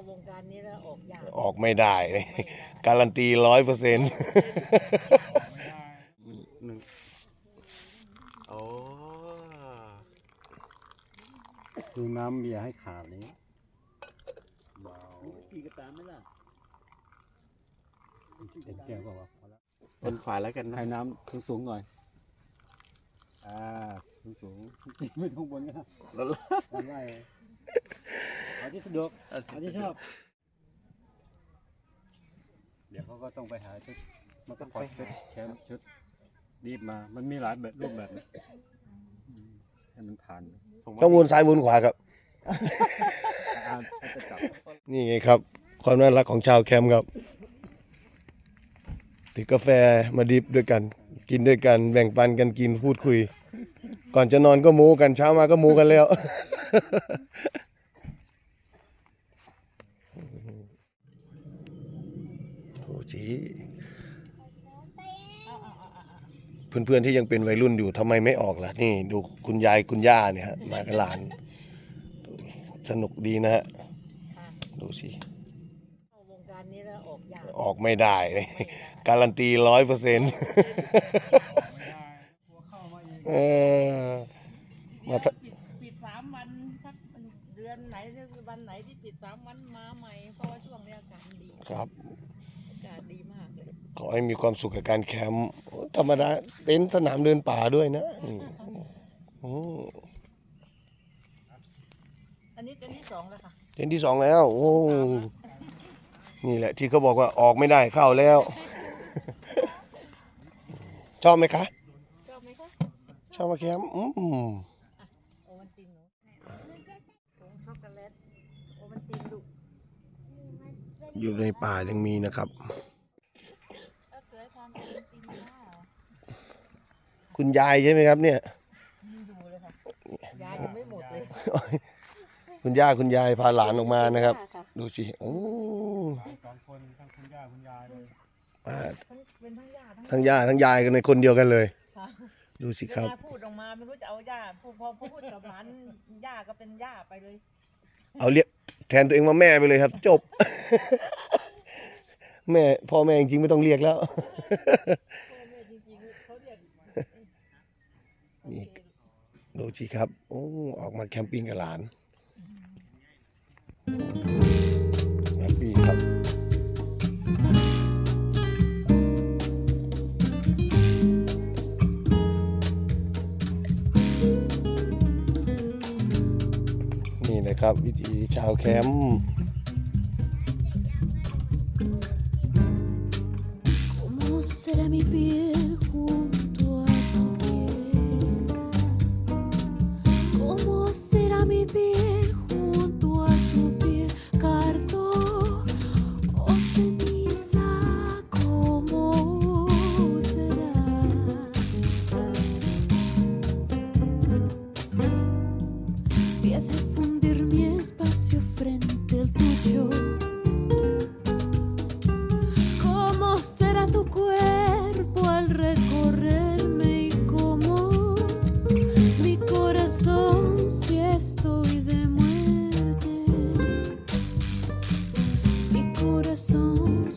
าวงการนี้แล้วออกยากออกไม่ได้ไม่ได้การันตีร้อยเปอร์เซ็นต์หนึ่งโอ้ดูน้ำเบียร์ให้ขาดนี้เบากี่กระตามไหมล่ะเต็มแก้วก็ว่าพอแล้วเป็นขวาแล้วกันนะให้น้ำสูงสูงๆหน่อย อ่าสูงสูงๆไม่ต้องบนก็ได้แล้วทำได้เลยเอาที่สะดวกเอาที่ชอบ เดี๋ยวเขาก็ต้องไปหาชุดมันก็ถอดชุดแคมป์ชุดรีบมา มันมีหลายแบบรูปแบบนะอืมให้มันผ่านส่งมาต้องวนซ้ายวนขวาครับ อ่าเขาจะจับ นี่ไงครับ ความน่ารักของชาวแคมป์ครับถือกาแฟมาดิบด้วยกัน กินด้วยกันแบ่งปันกันกินพูดคุย ก่อนจะนอนก็ม้กันเช้ามาก็ม้กันแล้ว โอ้จีเพื่อนๆที่ยังเป็นวัยรุ่นอยู่ทำไมไม่ออกล่ะ นี่ดูคุณยายคุณย่าเนี่ยฮะมากับหลาน สนุกดีนะฮะ ดูสิาวงการนี้แล้วออกยากออกไม่ได้ไม่ได้การันตีร้อยเปอร์เซ็นต์เออมาทะปิดปิดสามวันสักเดือนไหนวันไหนที่ปิดสามวันมาใหม่เพราะว่าช่วงนี้อากาศดีครับอากาศดีมากเลยขอให้มีความสุขกับการแคมป์โอ้ธรรมดาเต็นท์สนามเดินป่าด้วยนะนี่อืมอันนี้เป็นที่สองแล้วค่ะเต็นท์ที่สองแล้ว โอ้ นี่แหละที่เขาบอกว่าออกไม่ได้เข้าแล้ว ชอบไหมคะ ชอบไหมคะชอบมาแคมป์อืมโอวันตินหนูผงช็อกโกแลตโอวันตินลูกอยู่ในป่ายังมีนะครับถ้าเสือทำโอวันตินได้เหรอคุณยายใช่ไหมครับ เนี่ยมีดูเลยค่ะยายยังไม่หมดเลย คุณย่าคุณยายพาหลานออกมานะครับค่ะดูสิโอ้ สองคนทั้งคุณย่าคุณยายเลยมาทั้งเป็นทั้งย่าทั้งทั้งย่าทั้งยายกันในคนเดียวกันเลย ค่ะดูสิเวครับลาพูดออกมาไม่รู้จะเอาย่าพูดพอพอพูดกับหลานย่าก็เป็นย่าไปเลย เอาเรียกแทนตัวเองมาแม่ไปเลยครับ จบ แม่พ่อแม่จริงๆไม่ต้องเรียกแล้ว พ่อแม่จริงๆเขาเรียกนี่ดูสิครับ โอ้ ออกมาแคมปิ้งกับหลานแฮ นี่นะครับ วิธีชาวแคมป์ ¿Cómo será mi piel Si he de fundir mi espacio frente al tuyo. ¿Cómo será tu cuerpo al recorrerme y cómo mi corazón si estoy de muerte? Mi corazón